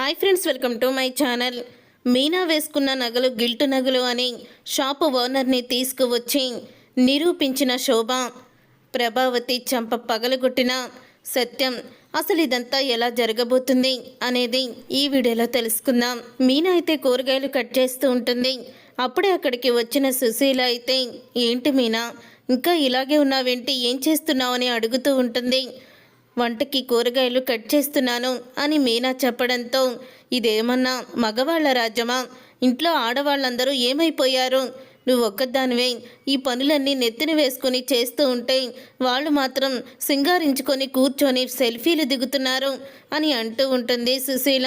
Hi friends welcome to my channel. Meena వేసుకున్న నగలు gilt నగలు అని షాపు ఓనర్ని తీసుకువచ్చి నిరూపించిన శోభ ప్రభావతి చంప పగలగొట్టిన సత్యం అసలు ఇదంతా ఎలా జరగబోతుంది? అనేది ఈ వీడియోలో తెలుసుకుందాం. మీనా అయితే కూరగాయలు కట్ చేస్తూ ఉంటుంది. అప్పుడే అక్కడికి వచ్చిన సుశీల అయితే ఏంటి మీనా ఇంకా ఇలాగే ఉన్నావేంటి? ఏం చేస్తున్నావు? అని అడుగుతూ ఉంటుంది. వంటకి కూరగాయలు కట్ చేస్తున్నాను అని మీనా చెప్పడంతో ఇదేమన్నా మగవాళ్ళ రాజ్యమా? ఇంట్లో ఆడవాళ్ళందరూ ఏమైపోయారు? నువ్వు ఒక్కదానివే. ఈ పనులన్నీ నెత్తిన వేసుకొని చేస్తూ ఉంటే వాళ్ళు మాత్రం సింగారించుకొని కూర్చొని సెల్ఫీలు దిగుతున్నారు అని అంటూ ఉంటుంది సుశీల.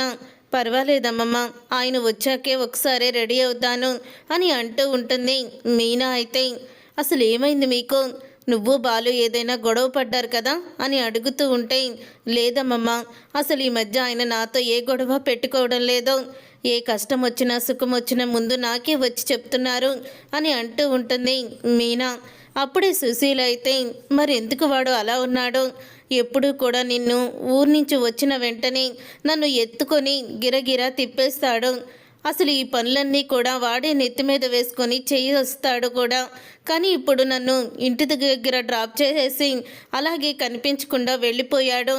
పర్వాలేదమ్మమ్మ ఆయన వచ్చాకే ఒకసారి రెడీ అవుతాను అని అంటూ ఉంటుంది మీనా అయితే. అసలు ఏమైంది మీకు? నువ్వు బాలు ఏదైనా గొడవ పడ్డారు కదా అని అడుగుతూ ఉంటే లేదమ్మమ్మా అసలు ఈ మధ్య ఆయన నాతో ఏ గొడవ పెట్టుకోవడం లేదో? ఏ కష్టం వచ్చినా సుఖం వచ్చినా ముందు నాకే వచ్చి చెప్తున్నారు అని అంటూ ఉంటుంది మీనా. అప్పుడే సుశీల అయితే మరి ఎందుకు వాడు అలా ఉన్నాడు? ఎప్పుడూ కూడా నిన్ను ఊరి నుంచి వచ్చిన వెంటనే నన్ను ఎత్తుకొని గిరగిరా తిప్పేస్తాడు. అసలు ఈ పనులన్నీ కూడా వాడే నెత్తి మీద వేసుకొని చెయ్యి వస్తాడు కూడా. కానీ ఇప్పుడు నన్ను ఇంటి దగ్గర డ్రాప్ చేసేసి అలాగే కనిపించకుండా వెళ్ళిపోయాడు.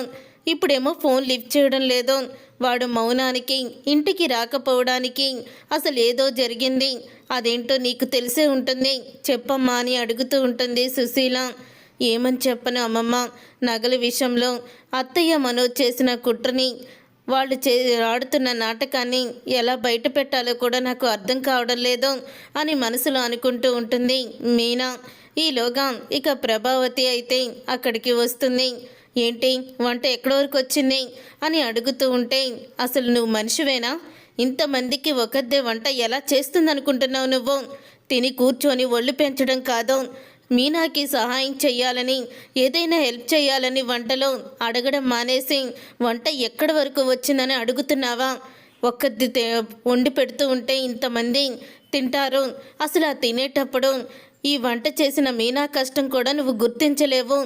ఇప్పుడేమో ఫోన్ లిఫ్ట్ చేయడం లేదు. వాడు మౌనానికి ఇంటికి రాకపోవడానికి అసలు ఏదో జరిగింది. అదేంటో నీకు తెలిసే ఉంటుంది. చెప్పమ్మా అని అడుగుతూ ఉంటుంది సుశీల. ఏమని చెప్పను అమ్మమ్మ. నగల విషయంలో అత్తయ్య మనోజ్ చేసిన కుట్రని వాళ్ళు చే ఆడుతున్న నాటకాన్ని ఎలా బయట పెట్టాలో కూడా నాకు అర్థం కావడం లేదు అని మనసులో అనుకుంటూ ఉంటుంది మీనా. ఈలోగా ఇక ప్రభావతి అయితే అక్కడికి వస్తుంది. ఏంటి? వంట ఎక్కడి వరకు వచ్చింది? అని అడుగుతూ ఉంటే అసలు నువ్వు మనిషివేనా? ఇంతమందికి ఒకదే వంట ఎలా చేస్తుందనుకుంటున్నావు నువ్వు? తిని కూర్చొని ఒళ్ళు పెంచడం కాదు. మీనాకి సహాయం చేయాలని ఏదైనా హెల్ప్ చేయాలని వంటలో అడగడం మానేసి వంట ఎక్కడి వరకు వచ్చిందని అడుగుతున్నావా? ఒక్కది వండి పెడుతూ ఉంటే ఇంతమంది తింటారు. అసలు ఆ తినేటప్పుడు ఈ వంట చేసిన మీనా కష్టం కూడా నువ్వు గుర్తించలేవు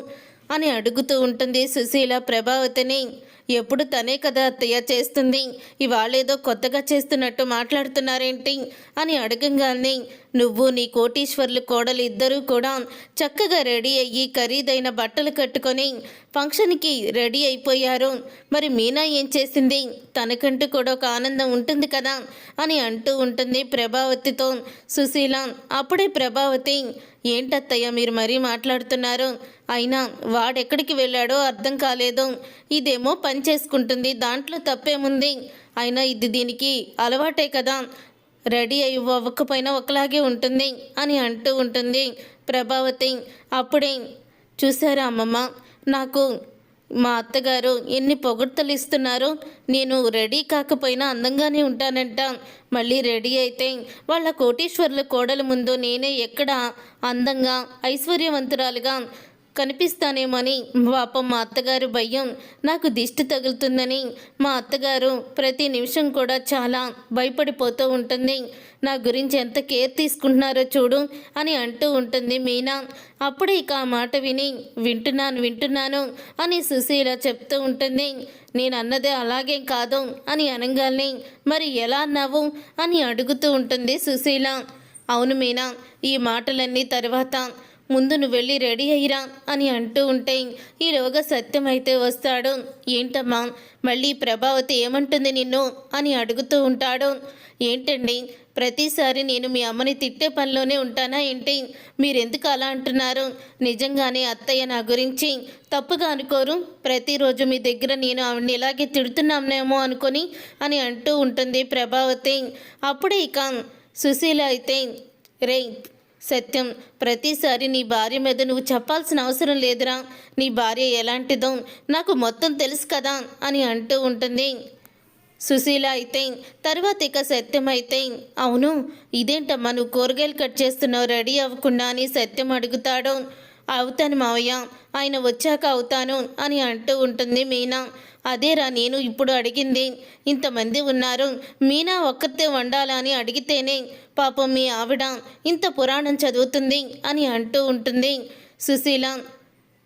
అని అడుగుతూ ఉంటుంది సుశీల ప్రభావతిని. ఎప్పుడు తనే కదా అత్తయ్య చేస్తుంది? ఇవాళేదో కొత్తగా చేస్తున్నట్టు మాట్లాడుతున్నారేంటి? అని అడగంగానే నువ్వు నీ కోటీశ్వర్లు కోడలు ఇద్దరూ కూడా చక్కగా రెడీ అయ్యి ఖరీదైన బట్టలు కట్టుకొని ఫంక్షన్కి రెడీ అయిపోయారు. మరి మీనా ఏం చేసింది? తనకంటూ కూడా ఒక ఆనందం ఉంటుంది కదా? అని అంటూ ఉంటుంది ప్రభావతితో. సుశీల అప్పుడే ప్రభావతి ఏంటత్తయ్య మీరు మరీ మాట్లాడుతున్నారు? అయినా వాడెక్కడికి వెళ్ళాడో అర్థం కాలేదు. ఇదేమో పని చేసుకుంటుంది దాంట్లో తప్పేముంది? అయినా ఇది దీనికి అలవాటే కదా? రెడీ అయ్యి అవ్వకపోయినా ఒకలాగే ఉంటుంది అని అంటూ ఉంటుంది ప్రభావతి. అప్పుడే చూసారా అమ్మమ్మ నాకు మా అత్తగారు ఎన్ని పొగడ్తలు ఇస్తున్నారో? నేను రెడీ కాకపోయినా అందంగానే ఉంటానంట. మళ్ళీ రెడీ అయితే వాళ్ళ కోటీశ్వర్ల కోడల ముందు నేనే ఎక్కడ అందంగా ఐశ్వర్యవంతురాలుగా కనిపిస్తానేమని. పాపం మా అత్తగారు భయం నాకు దిష్టి తగులుతుందని. మా అత్తగారు ప్రతి నిమిషం కూడా చాలా భయపడిపోతూ ఉంటుంది. నా గురించి ఎంత కేర్ తీసుకుంటున్నారో చూడు అని అంటూ ఉంటుంది మీనా. అప్పుడే ఇక ఆ మాట విని వింటున్నాను వింటున్నాను అని సుశీల చెప్తూ ఉంటుంది. నేను అన్నదే అలాగే కాదు అని అనగానే మరి ఎలా అన్నావు అని అడుగుతూ ఉంటుంది సుశీల. అవును మీనా ఈ మాటలన్నీ తర్వాత ముందు నువ్వు వెళ్ళి రెడీ అయ్యిరా అని అంటూ ఉంటే ఈలోగా సత్యం అయితే వస్తాడు. ఏంటమ్మా? మళ్ళీ ప్రభావతి ఏమంటుంది నిన్ను? అని అడుగుతూ ఉంటాడు. ఏంటండి? ప్రతిసారి నేను మీ అమ్మని తిట్టే పనిలోనే ఉంటానా ఏంటి? మీరెందుకు అలా అంటున్నారు? నిజంగానే అత్తయ్య నా గురించి తప్పుగా అనుకోరు. ప్రతిరోజు మీ దగ్గర నేను ఆవిడని ఇలాగే తిడుతున్నామేమో అనుకొని అని అంటూ ఉంటుంది ప్రభావతి. అప్పుడే ఇక సుశీల అయితే రే సత్యం ప్రతిసారి నీ భార్య మీద నువ్వు చెప్పాల్సిన అవసరం లేదురా. నీ భార్య ఎలాంటిదో నాకు మొత్తం తెలుసు కదా అని అంటూ ఉంటుంది. సుశీల అయితే తర్వాత ఇక సత్యం అయితే అవును ఇదేంటమ్మా నువ్వు కూరగాయలు కట్ చేస్తున్నావు రెడీ అవ్వకుండా అని సత్యం అడుగుతాడు. అవుతాను మావయ్య. ఆయన వచ్చాక అవుతాను అని అంటూ ఉంటుంది మీనా. అదేరా నేను ఇప్పుడు అడిగింది. ఇంతమంది ఉన్నారు. మీనా ఒక్కతే వండాలా అని అడిగితేనే పాపం మీ ఆవిడ ఇంత పురాణం చదువుతుంది అని అంటూ ఉంటుంది. సుశీల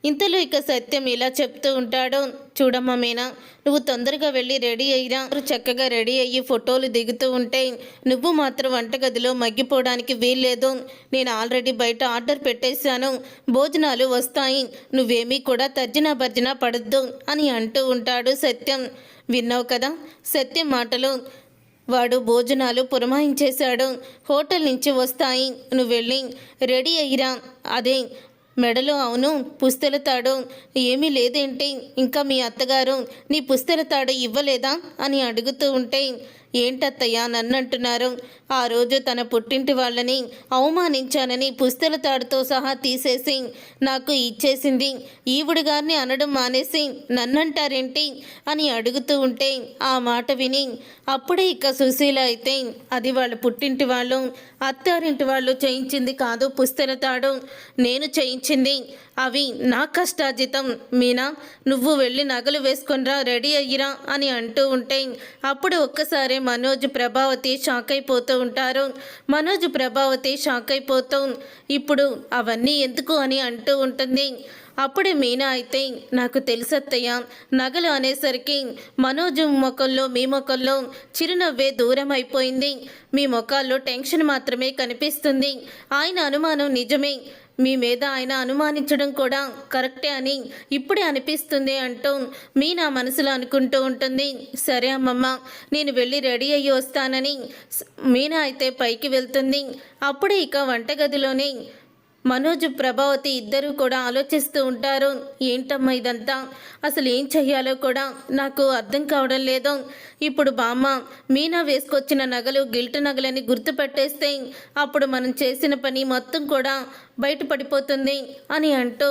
ఇంతలో ఇక సత్యం ఇలా చెప్తూ ఉంటాడు. చూడమ్మా మీనా నువ్వు తొందరగా వెళ్ళి రెడీ అయినా చక్కగా రెడీ అయ్యి ఫోటోలు దిగుతూ ఉంటే నువ్వు మాత్రం వంటగదిలో మగ్గిపోవడానికి వీల్లేదు. నేను ఆల్రెడీ బయట ఆర్డర్ పెట్టేశాను. భోజనాలు వస్తాయి. నువ్వేమీ కూడా తర్జన భర్జన పడద్దు అని అంటూ ఉంటాడు సత్యం. విన్నావు కదా సత్యం మాటలు. వాడు భోజనాలు పురమాయించేశాడు. హోటల్ నుంచి వస్తాయి. నువ్వు వెళ్ళి రెడీ అయ్యిరా అదే మెడలో అవును పుస్తెల తాడు. ఏమీ లేదేంటి? ఇంకా మీ అత్తగారు నీ పుస్తెల తాడు ఇవ్వలేదా? అని అడుగుతూ ఉంటే ఏంటత్తయ్యా నన్ను అంటున్నారు ఆ రోజు తన పుట్టింటి వాళ్ళని అవమానించానని పుస్తల తాడుతో సహా తీసేసి నాకు ఇచ్చేసింది. ఈవిడ గారిని అనడం మానేసి నన్నంటారేంటి? అని అడుగుతూ ఉంటే ఆ మాట విని అప్పుడే ఇక సుశీల అయితే అది వాళ్ళ పుట్టింటి వాళ్ళు అత్తారింటి వాళ్ళు చేయించింది కాదు పుస్తల తాడు. నేను చేయించింది అవి నా కష్టార్జితం. మీనా నువ్వు వెళ్ళి నగలు వేసుకొనిరా రెడీ అయ్యిరా అని అంటూ ఉంటే అప్పుడు ఒక్కసారి మనోజ్ ప్రభావతి షాక్ అయిపోతూ ఉంటారు. మనోజ్ ప్రభావతి షాక్ అయిపోతూ ఇప్పుడు అవన్నీ ఎందుకు అని అంటూ ఉంటుంది. అప్పుడే మీనా అయితే నాకు తెలుసత్తయ్య నగలు అనేసరికి మనోజు మొక్కల్లో మీ మొక్కల్లో చిరునవ్వే దూరం అయిపోయింది. మీ మొక్కల్లో టెన్షన్ మాత్రమే కనిపిస్తుంది. ఆయన అనుమానం నిజమే. మీ మీద ఆయన అనుమానించడం కూడా కరెక్టే అని ఇప్పుడే అనిపిస్తుంది అంటూ మీ నా మనసులో అనుకుంటూ ఉంటుంది. సరే అమ్మమ్మ నేను వెళ్ళి రెడీ అయ్యి వస్తానని. మీనా అయితే పైకి వెళ్తుంది. అప్పుడే ఇక వంటగదిలోనే మనోజ్ ప్రభావతి ఇద్దరూ కూడా ఆలోచిస్తూ ఉంటారు ఏంటమ్మా ఇదంతా? అసలు ఏం చెయ్యాలో కూడా నాకు అర్థం కావడం లేదు. ఇప్పుడు బామ్మ మీనా వేసుకొచ్చిన నగలు గిల్ట్ నగలని గుర్తుపెట్టేస్తే అప్పుడు మనం చేసిన పని మొత్తం కూడా బయటపడిపోతుంది అని అంటూ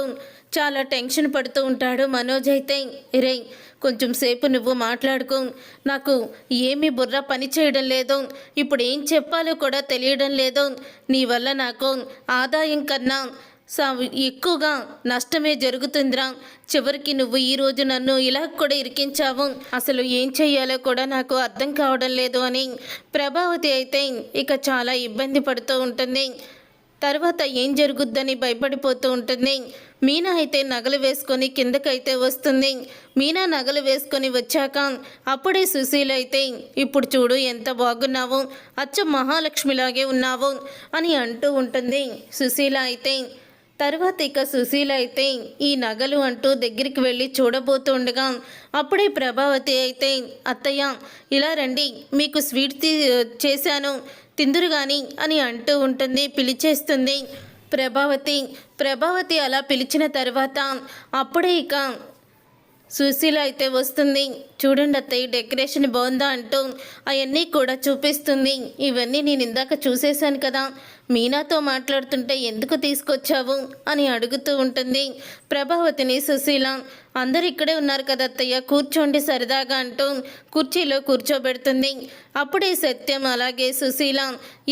చాలా టెన్షన్ పడుతూ ఉంటాడు మనోజ్ అయితే రే కొంచెం సేపు నువ్వు మాట్లాడుకో. నాకు ఏమీ బుర్ర పని చేయడం లేదు. ఇప్పుడు ఏం చెప్పాలో కూడా తెలియడం లేదు. నీ వల్ల నాకు ఆదాయం కన్నా సా ఎక్కువగా నష్టమే జరుగుతుందిరా. చివరికి నువ్వు ఈ రోజు నన్ను ఇలా కూడా ఇరికించావు. అసలు ఏం చెయ్యాలో కూడా నాకు అర్థం కావడం లేదు అని ప్రభావతి అయితే ఇక చాలా ఇబ్బంది పడుతూ ఉంటుంది. తర్వాత ఏం జరుగుద్దని భయపడిపోతూ ఉంటుంది. మీనా అయితే నగలు వేసుకొని కిందకైతే వస్తుంది. మీనా నగలు వేసుకొని వచ్చాక అప్పుడే సుశీల అయితే ఇప్పుడు చూడు ఎంత బాగున్నావు. అచ్చ మహాలక్ష్మిలాగే ఉన్నావు అని అంటూ ఉంటుంది. సుశీల అయితే తర్వాత ఇక సుశీల అయితే ఈ నగలు అంటూ దగ్గరికి వెళ్ళి చూడబోతుండగా అప్పుడే ప్రభావతి అయితే అత్తయ్య ఇలా రండి. మీకు స్వీట్ తీ చేశాను. తిందురు గాని అని అంటూ ఉంటుంది పిలిచేస్తుంది ప్రభావతి. ప్రభావతి అలా పిలిచిన తర్వాత అప్పుడే ఇక సుశీల అయితే వస్తుంది. చూడండి అత్తయ్య డెకరేషన్ బాగుందా అంటూ అవన్నీ కూడా చూపిస్తుంది. ఇవన్నీ నేను ఇందాక చూసేశాను కదా. మీనాతో మాట్లాడుతుంటే ఎందుకు తీసుకొచ్చావు అని అడుగుతూ ఉంటుంది. ప్రభావతిని సుశీల అందరు ఇక్కడే ఉన్నారు కదా అత్తయ్య కూర్చోండి సరదాగా అంటూ కుర్చీలో కూర్చోబెడుతుంది. అప్పుడే సత్యం అలాగే సుశీల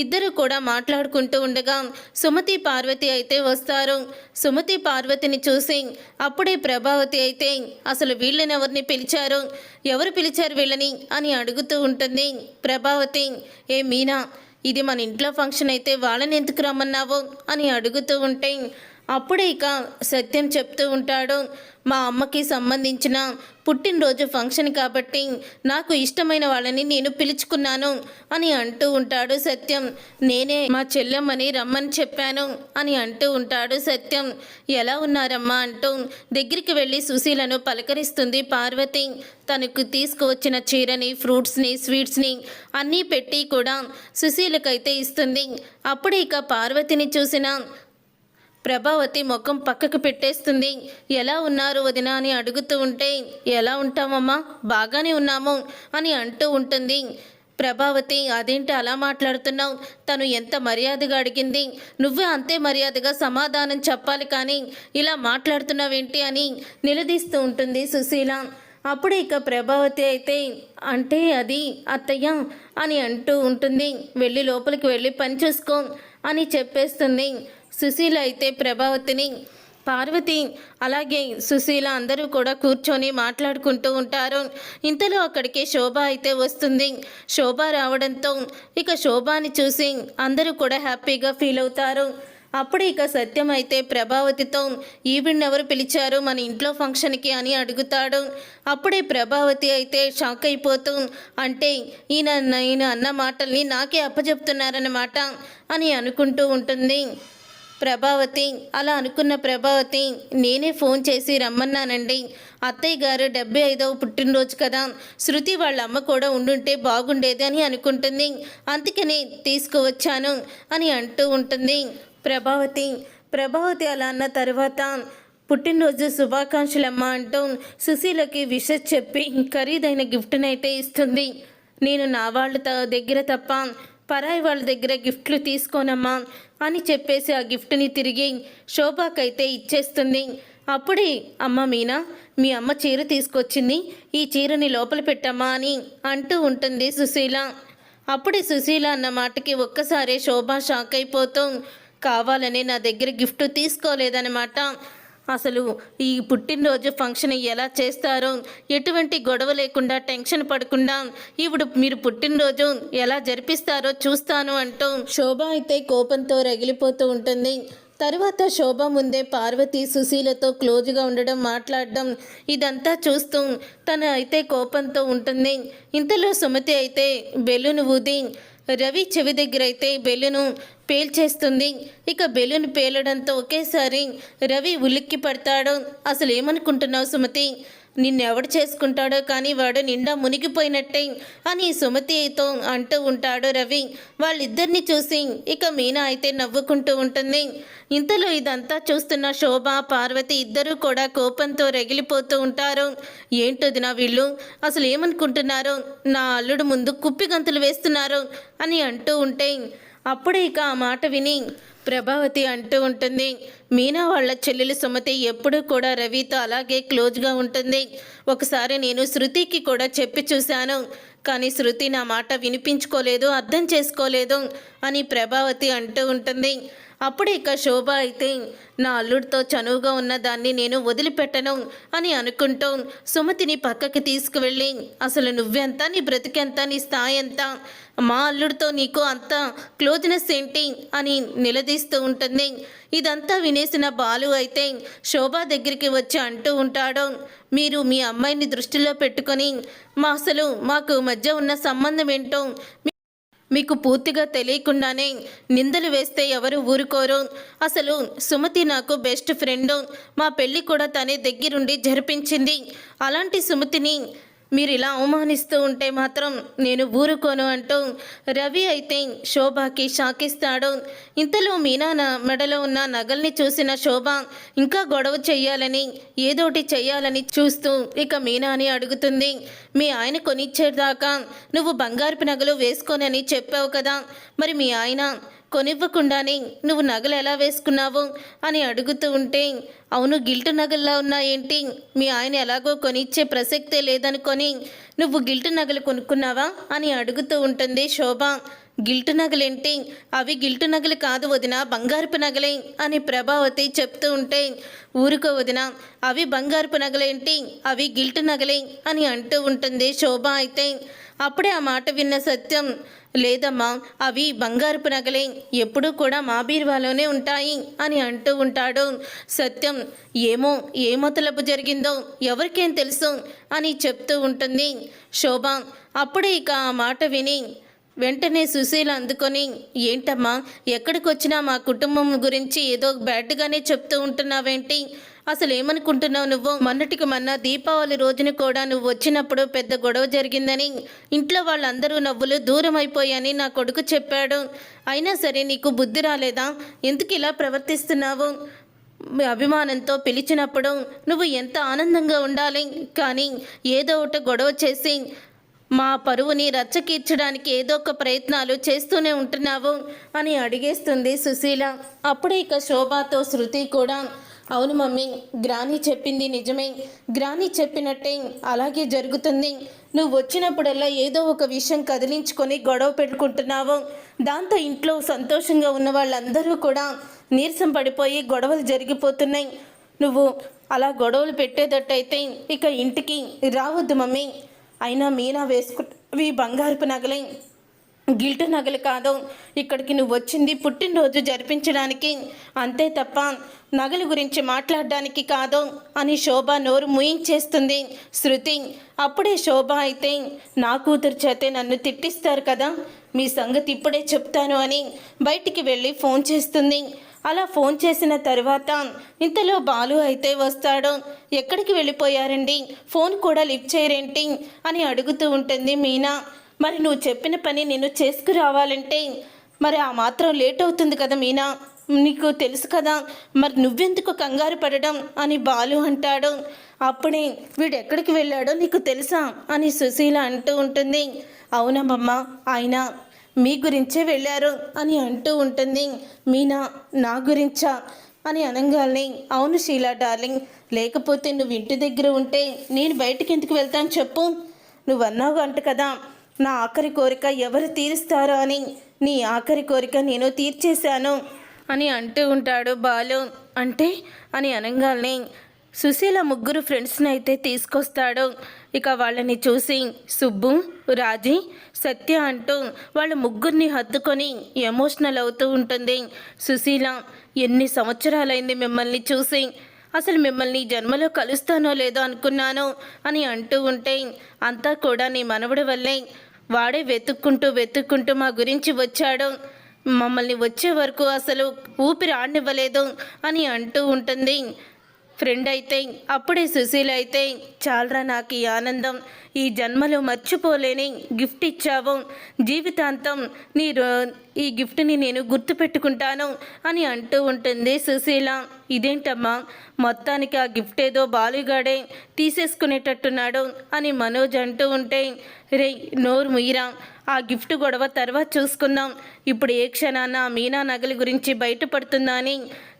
ఇద్దరు కూడా మాట్లాడుకుంటూ ఉండగా సుమతి పార్వతి అయితే వస్తారు. సుమతి పార్వతిని చూసి అప్పుడే ప్రభావతి అయితే అసలు వీళ్ళని ఎవరిని పిలిచారు? ఎవరు పిలిచారు వీళ్ళని అని అడుగుతూ ఉంటుంది. ప్రభావతి ఏ మీనా ఇది మన ఇంట్లో ఫంక్షన్ అయితే వాళ్ళని ఎందుకు రమ్మన్నావు? అని అడుగుతూ ఉంటే అప్పుడే ఇక సత్యం చెప్తూ ఉంటాడు. మా అమ్మకి సంబంధించిన పుట్టినరోజు ఫంక్షన్ కాబట్టి నాకు ఇష్టమైన వాళ్ళని నేను పిలుచుకున్నాను అని అంటూ ఉంటాడు సత్యం. నేనే మా చెల్లెమ్మని రమ్మని చెప్పాను అని అంటూ ఉంటాడు సత్యం. ఎలా ఉన్నారమ్మా అంటూ దగ్గరికి వెళ్ళి సుశీలను పలకరిస్తుంది పార్వతి. తనకు తీసుకువచ్చిన చీరని ఫ్రూట్స్ని స్వీట్స్ని అన్నీ పెట్టి కూడా సుశీలకైతే ఇస్తుంది. అప్పుడు ఇక పార్వతిని చూసిన ప్రభావతి ముఖం పక్కకు పెట్టేస్తుంది. ఎలా ఉన్నారు వదిన? అని అడుగుతూ ఉంటే ఎలా ఉంటామమ్మా బాగానే ఉన్నాము అని అంటూ ఉంటుంది. ప్రభావతి అదేంటి అలా మాట్లాడుతున్నావు? తను ఎంత మర్యాదగా అడిగింది. నువ్వే అంతే మర్యాదగా సమాధానం చెప్పాలి కానీ ఇలా మాట్లాడుతున్నావేంటి? అని నిలదీస్తూ ఉంటుంది సుశీల. అప్పుడు ఇక ప్రభావతి అయితే అంటే అది అత్తయ్య? అని అంటూ ఉంటుంది. వెళ్ళి లోపలికి వెళ్ళి పని చూసుకో అని చెప్పేస్తుంది. సుశీల అయితే ప్రభావతిని పార్వతి అలాగే సుశీల అందరూ కూడా కూర్చొని మాట్లాడుకుంటూ ఉంటారు. ఇంతలో అక్కడికి శోభ అయితే వస్తుంది. శోభ రావడంతో ఇక శోభాని చూసి అందరూ కూడా హ్యాపీగా ఫీల్ అవుతారు. అప్పుడు ఇక సత్యం అయితే ప్రభావతితో ఈవిడెవరు పిలిచారు? మన ఇంట్లో ఫంక్షన్కి అని అడుగుతాడు. అప్పుడే ప్రభావతి అయితే షాక్ అయిపోతూ అంటే ఈయన ఈయన అన్న మాటల్ని నాకే అప్పచెప్తున్నారన్నమాట అని అనుకుంటూ ఉంటుంది. ప్రభావతి అలా అనుకున్న ప్రభావతి నేనే ఫోన్ చేసి రమ్మన్నానండి. అత్తయ్య గారు డెబ్బై ఐదవ పుట్టినరోజు కదా శృతి వాళ్ళ అమ్మ కూడా ఉండుంటే బాగుండేది అని అనుకుంటుంది. అందుకని తీసుకువచ్చాను అని అంటూ ఉంటుంది. ప్రభావతి ప్రభావతి అలా అన్న తర్వాత పుట్టినరోజు శుభాకాంక్షలమ్మ అంటూ సుశీలకి విష చెప్పి ఖరీదైన గిఫ్ట్నైతే ఇస్తుంది. నేను నా వాళ్ళ త- దగ్గర తప్ప పరాయి వాళ్ళ దగ్గర గిఫ్ట్లు తీసుకోనమ్మా. అని చెప్పేసి ఆ గిఫ్ట్ని తిరిగి శోభాకైతే ఇచ్చేస్తుంది. అప్పుడే అమ్మ మీనా మీ అమ్మ చీర తీసుకొచ్చింది. ఈ చీరని లోపల పెట్టమ్మా అని అంటూ ఉంటుంది సుశీల. అప్పుడే సుశీల అన్న మాటకి ఒక్కసారే శోభ షాక్ అయిపోతూ కావాలని నా దగ్గర గిఫ్ట్ తీసుకోలేదన్నమాట. అసలు ఈ పుట్టినరోజు ఫంక్షన్ ఎలా చేస్తారో ఎటువంటి గొడవ లేకుండా టెన్షన్ పడకుండా ఇప్పుడు మీరు పుట్టినరోజు ఎలా జరిపిస్తారో చూస్తాను అంటూ శోభ అయితే కోపంతో రగిలిపోతూ ఉంటుంది. తర్వాత శోభ ముందే పార్వతి సుశీలతో క్లోజ్గా ఉండడం మాట్లాడడం ఇదంతా చూస్తూ తను అయితే కోపంతో ఉంటుంది. ఇంతలో సుమతి అయితే బెలూన్ ఊది రవి చెవి దగ్గర అయితే బెలును పేల్చేస్తుంది. ఇక బెలూన్ పేలడంతో ఒకేసారి రవి ఉలిక్కి పడతాడు. అసలు ఏమనుకుంటున్నావు సుమతి? నిన్నెవడు చేసుకుంటాడో కానీ వాడు నిండా మునిగిపోయినట్టే అని సుమతితో అంటూ ఉంటాడు రవి. వాళ్ళిద్దరిని చూసి ఇక మీనా అయితే నవ్వుకుంటూ ఉంటుంది. ఇంతలో ఇదంతా చూస్తున్న శోభ పార్వతి ఇద్దరూ కూడా కోపంతో రగిలిపోతూ ఉంటారు. ఏంటది నా వీళ్ళు? అసలు ఏమనుకుంటున్నారు? నా అల్లుడు ముందు కుప్పి గంతులు వేస్తున్నారు అని అంటూ ఉంటే అప్పుడే ఇక ఆ మాట విని ప్రభావతి అంటూ ఉంటుంది మీనా వాళ్ళ చెల్లెలు సుమతి ఎప్పుడూ కూడా రవితో అలాగే క్లోజ్గా ఉంటుంది. ఒకసారి నేను శృతికి కూడా చెప్పి చూశాను కానీ శృతి నా మాట వినిపించుకోలేదు అర్థం చేసుకోలేదు అని ప్రభావతి అంటూ ఉంటుంది. అప్పుడు ఇక శోభ అయితే నా అల్లుడితో చనువుగా ఉన్న దాన్ని నేను వదిలిపెట్టను అని అనుకుంటూ సుమతిని పక్కకి తీసుకువెళ్ళి అసలు నువ్వెంత? నీ బ్రతికెంత? నీ స్థాయి ఎంత? మా అల్లుడితో నీకు అంత క్లోజ్నెస్ ఏంటి? అని నిలదీస్తూ ఉంటుంది. ఇదంతా వినేసిన బాలు అయితే శోభ దగ్గరికి వచ్చి అంటూ ఉంటాడు మీరు మీ అమ్మాయిని దృష్టిలో పెట్టుకొని మా అసలు మాకు మధ్య ఉన్న సంబంధం ఏంటో మీకు పూర్తిగా తెలియకుండానే నిందలు వేస్తే ఎవరు ఊరుకోరు. అసలు సుమతి నాకు బెస్ట్ ఫ్రెండ్ మా పెళ్ళి కూడా తనే దగ్గరుండి జరిపించింది. అలాంటి సుమతిని మీరు ఇలా అవమానిస్తూ ఉంటే మాత్రం నేను ఊరుకోను అంటూ రవి అయితే శోభకి షాకిస్తాడు. ఇంతలో మీనా మెడలో ఉన్న నగల్ని చూసిన శోభ ఇంకా గొడవ చెయ్యాలని ఏదోటి చెయ్యాలని చూస్తూ ఇక మీనాని అడుగుతుంది. మీ ఆయన కొనిచ్చేదాకా నువ్వు బంగారపు నగలు వేసుకోనని చెప్పావు కదా. మరి మీ ఆయన కొనివ్వకుండానే నువ్వు నగలు ఎలా వేసుకున్నావు అని అడుగుతూ ఉంటే అవును గిల్టు నగల్లా ఉన్నాయేంటి? మీ ఆయన ఎలాగో కొనిచ్చే ప్రసక్తే లేదనుకొని నువ్వు గిల్టు నగలు కొనుక్కున్నావా? అని అడుగుతూ ఉంటుంది శోభ. గిల్టు నగలేంటి? అవి గిల్టు నగలు కాదు వదిన బంగారుపు నగలే అని ప్రభావతి చెప్తూ ఉంటే ఊరుకో వదిన అవి బంగారుపు నగలేంటి? అవి గిల్టు నగలే అని అంటూ ఉంటుంది శోభ అయితే. అప్పుడే ఆ మాట విన్న సత్యం లేదమ్మా అవి బంగారుపు నగలే ఎప్పుడూ కూడా మా బీరువాలోనే ఉంటాయి అని అంటూ ఉంటాడు. సత్యం ఏమో ఏ మొదలపు జరిగిందో ఎవరికేం తెలుసు అని చెప్తూ ఉంటుంది శోభ. అప్పుడే ఇక ఆ మాట విని వెంటనే సుశీల అందుకొని ఏంటమ్మా ఎక్కడికి వచ్చినా మా కుటుంబం గురించి ఏదో బ్యాడ్గానే చెప్తూ ఉంటున్నావేంటి? అసలు ఏమనుకుంటున్నావు నువ్వు? మొన్నటికి మొన్న దీపావళి రోజున కూడా నువ్వు వచ్చినప్పుడు పెద్ద గొడవ జరిగిందని ఇంట్లో వాళ్ళందరూ నవ్వులు దూరం అయిపోయాయని నా కొడుకు చెప్పాడు. అయినా సరే నీకు బుద్ధి రాలేదా? ఎందుకు ఇలా ప్రవర్తిస్తున్నావు? అభిమానంతో పిలిచినప్పుడు నువ్వు ఎంత ఆనందంగా ఉండాలి? కానీ ఏదో ఒకటి గొడవ చేసి మా పరువుని రచ్చకీర్చడానికి ఏదో ఒక ప్రయత్నాలు చేస్తూనే ఉంటున్నావు అని అడిగేస్తుంది సుశీల. అప్పుడే ఇక శోభాతో శృతి కూడా అవును మమ్మీ గ్రాని చెప్పింది నిజమే. గ్రాని చెప్పినట్టే అలాగే జరుగుతుంది. నువ్వు వచ్చినప్పుడల్లా ఏదో ఒక విషయం కదిలించుకొని గొడవ పెట్టుకుంటున్నావు. దాంతో ఇంట్లో సంతోషంగా ఉన్న వాళ్ళందరూ కూడా నీరసం పడిపోయి గొడవలు జరిగిపోతున్నాయి. నువ్వు అలా గొడవలు పెట్టేటట్టయితే ఇక ఇంటికి రావద్దు మమ్మీ. అయినా మీనా వేసుకుంటవి బంగారపు నగలే. గిల్ట్ నగలు కాదు. ఇక్కడికి నువ్వు వచ్చింది పుట్టినరోజు జరిపించడానికి. అంతే తప్ప నగలు గురించి మాట్లాడడానికి కాదు అని శోభ నోరు ముయించేస్తుంది. శృతి అప్పుడే శోభ అయితే నా కూతురు చేతే నన్ను తిట్టిస్తారు కదా. మీ సంగతి ఇప్పుడే చెప్తాను అని బయటికి వెళ్ళి ఫోన్ చేస్తుంది. అలా ఫోన్ చేసిన తర్వాత ఇంతలో బాలు అయితే వస్తాడు. ఎక్కడికి వెళ్ళిపోయారండి? ఫోన్ కూడా లిఫ్ట్ చేయరేంటి? అని అడుగుతూ ఉంటుంది మీనా. మరి నువ్వు చెప్పిన పని నేను చేసుకురావాలంటే మరి ఆ మాత్రం లేట్ అవుతుంది కదా మీనా? నీకు తెలుసు కదా మరి నువ్వెందుకు కంగారు పడడం? అని బాలు అంటాడు. అప్పుడే వీడు ఎక్కడికి వెళ్ళాడో నీకు తెలుసా? అని సుశీల అంటూ ఉంటుంది. అవునమ్మమ్మ ఆయన మీ గురించే వెళ్ళారు అని అంటూ ఉంటుంది. మీనా నా గురించా? అని అనగానే అవును శీలా డార్లింగ్ లేకపోతే నువ్వు ఇంటి దగ్గర ఉంటే నేను బయటికి ఎందుకు వెళ్తాను చెప్పు. నువ్వు అన్నావు అంట కదా నా ఆఖరి కోరిక ఎవరు తీరుస్తారో అని నీ ఆఖరి కోరిక నేను తీర్చేశాను అని అంటూ ఉంటాడు బాలు. అంటే? అని అనగానే సుశీల ముగ్గురు ఫ్రెండ్స్ని అయితే తీసుకొస్తాడు. ఇక వాళ్ళని చూసి సుబ్బు రాజీ సత్య అంటూ వాళ్ళ ముగ్గురిని హత్తుకొని ఎమోషనల్ అవుతూ ఉంటుంది. సుశీల ఎన్ని సంవత్సరాలైంది మిమ్మల్ని చూసి? అసలు మిమ్మల్ని జన్మలో కలుస్తానో లేదో అనుకున్నాను అని అంటూ ఉంటే అంతా కూడా నీ మనవడి వల్లే. వాడే వెతుక్కుంటూ వెతుక్కుంటూ మా గురించి వచ్చాడు. మమ్మల్ని వచ్చే వరకు అసలు ఊపిరి ఆడనివ్వలేదు అని అంటూ ఉంటుంది. ఫ్రెండ్ అయితే అప్పుడే సుశీల అయితే చాలరా నాకు ఈ ఆనందం ఈ జన్మలో మర్చిపోలేని గిఫ్ట్ ఇచ్చావు జీవితాంతం నీ రో- ఈ గిఫ్ట్ని నేను గుర్తుపెట్టుకుంటాను అని అంటూ ఉంటుంది సుశీల. ఇదేంటమ్మా మొత్తానికి ఆ గిఫ్ట్ ఏదో బాలుగాడే తీసేసుకునేటట్టున్నాడు అని మనోజ్ అంటూ ఉంటే రే నోరు ముయిరా ఆ గిఫ్ట్ గొడవ తర్వాత చూసుకుందాం ఇప్పుడు ఏ క్షణాన మీనా నగలి గురించి బయటపడుతుందా అని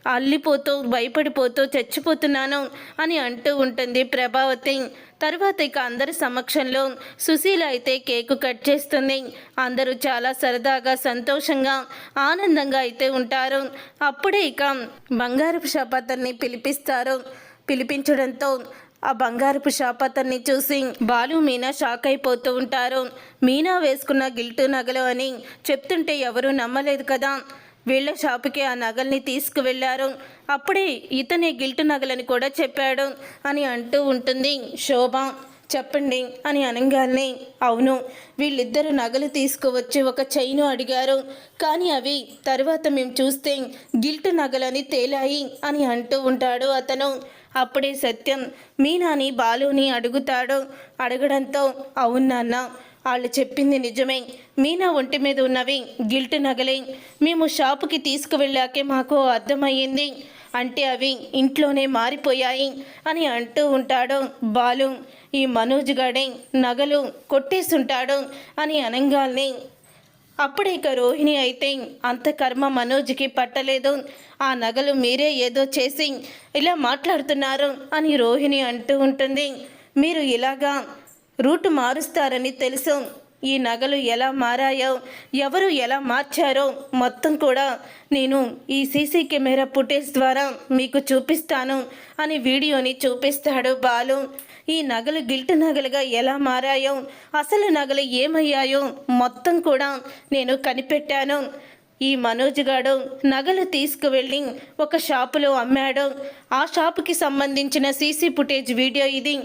అల్లిపోతూ భయపడిపోతూ చచ్చిపోతున్నాను అని అంటూ ఉంటుంది ప్రభావతి. తర్వాత ఇక అందరి సమక్షంలో సుశీల అయితే కేకు కట్ చేస్తుంది. అందరూ చాలా సరదాగా సంతోషంగా ఆనందంగా అయితే ఉంటారు. అప్పుడే ఇక బంగారపు షాప్ పిలిపిస్తారు. పిలిపించడంతో ఆ బంగారపు షాప్ అతన్ని చూసి బాలు మీనా షాక్ అయిపోతూ ఉంటారు. మీనా వేసుకున్న గిల్టు నగలు అని చెప్తుంటే ఎవరూ నమ్మలేదు కదా. వీళ్ళ షాపుకి ఆ నగల్ని తీసుకువెళ్ళారు. అప్పుడే ఇతనే గిల్టు నగలని కూడా చెప్పాడు అని అంటూ ఉంటుంది శోభ. చెప్పండి అని అనగానే అవును వీళ్ళిద్దరు నగలు తీసుకువచ్చి ఒక చైను అడిగారు. కానీ అవి తర్వాత మేము చూస్తే గిల్టు నగలని తేలాయి అని అంటూ ఉంటాడు అతను. అప్పుడే సత్యం మీనాని బాలుని అడుగుతాడు అడగడంతో అవును నాన్న వాళ్ళు చెప్పింది నిజమే. మీనా ఒంటి మీద ఉన్నవి గిల్ట్ నగలే. మేము షాపుకి తీసుకువెళ్ళాకే మాకు అర్థమయ్యింది. అంటే అవి ఇంట్లోనే మారిపోయాయి అని అంటూ ఉంటాడు బాలు. ఈ మనోజ్ గాడే నగలు కొట్టేస్తుంటాడు అని అనంగాల్ని అప్పుడే ఇక రోహిణి అయితే అంత కర్మ మనోజ్కి పట్టలేదు. ఆ నగలు మీరే ఏదో చేసి ఇలా మాట్లాడుతున్నారు అని రోహిణి అంటూ ఉంటుంది. మీరు ఇలాగా రూటు మారుస్తారని తెలుసు. ఈ నగలు ఎలా మారాయో ఎవరు ఎలా మార్చారో మొత్తం కూడా నేను ఈ సీసీ కెమెరా ఫుటేజ్ ద్వారా మీకు చూపిస్తాను అని వీడియోని చూపిస్తాడు బాలు. ఈ నగలు గిల్ట్ నగలుగా ఎలా మారాయో అసలు నగలు ఏమయ్యాయో మొత్తం కూడా నేను కనిపెట్టాను. ఈ మనోజ్ గాడు నగలు తీసుకువెళ్ళి ఒక షాపులో అమ్మాడు. ఆ షాపుకి సంబంధించిన సీసీ ఫుటేజ్ వీడియో ఇది.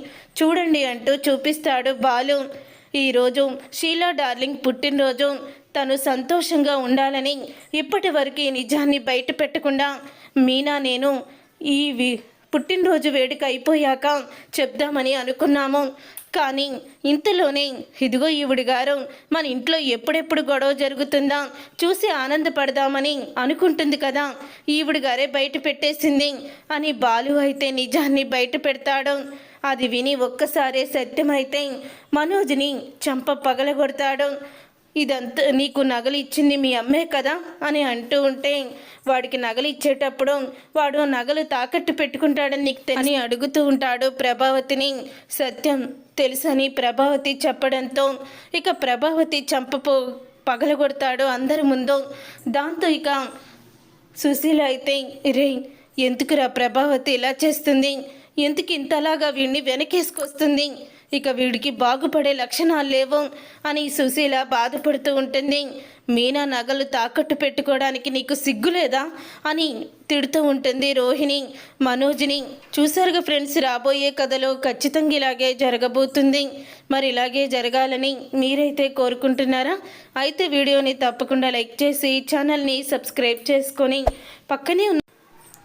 చూడండి అంటూ చూపిస్తాడు బాలు. ఈరోజు షీలా డార్లింగ్ పుట్టినరోజు. తను సంతోషంగా ఉండాలని ఇప్పటి వరకు ఈ నిజాన్ని బయట పెట్టకుండా మీనా నేను ఈ వి- పుట్టినరోజు వేడుక అయిపోయాక చెప్దామని అనుకున్నాము. కానీ ఇంతలోనే ఇదిగో ఈవిడి గారు మన ఇంట్లో ఎప్పుడెప్పుడు గొడవ జరుగుతుందా? చూసి ఆనందపడదామని అనుకుంటుంది కదా. ఈవిడి గారే బయట పెట్టేసింది అని బాలు అయితే నిజాన్ని బయట పెడతాడు. అది విని ఒక్కసారే సత్యమైతే మనోజ్ని చంప పగలగొడతాడు. ఇదంతా నీకు నగలు ఇచ్చింది మీ అమ్మే కదా అని అంటూ ఉంటే వాడికి నగలు ఇచ్చేటప్పుడు వాడు నగలు తాకట్టు పెట్టుకుంటాడని నీకు అని అడుగుతూ ఉంటాడు ప్రభావతిని. సత్యం తెలుసని ప్రభావతి చెప్పడంతో ఇక ప్రభావతి చంపపో పగలగొడతాడు అందరి ముందు. దాంతో ఇక సుశీల అయితే రే ఎందుకురా ప్రభావతి ఇలా చేస్తుంది? ఇంతలాగా వీడిని వెనకేసుకొస్తుంది? ఇక వీడికి బాగుపడే లక్షణాలు లేవు అని సుశీల బాధపడుతూ ఉంటుంది. మీనా నగలు తాకట్టు పెట్టుకోవడానికి నీకు సిగ్గు లేదా అని తిడుతూ ఉంటుంది రోహిణి. మనోజ్ని చూసారుగా ఫ్రెండ్స్ రాబోయే కథలో ఖచ్చితంగా ఇలాగే జరగబోతుంది. మరి ఇలాగే జరగాలని మీరైతే కోరుకుంటున్నారా? అయితే వీడియోని తప్పకుండా లైక్ చేసి ఛానల్ని సబ్స్క్రైబ్ చేసుకొని పక్కనే ఉన్న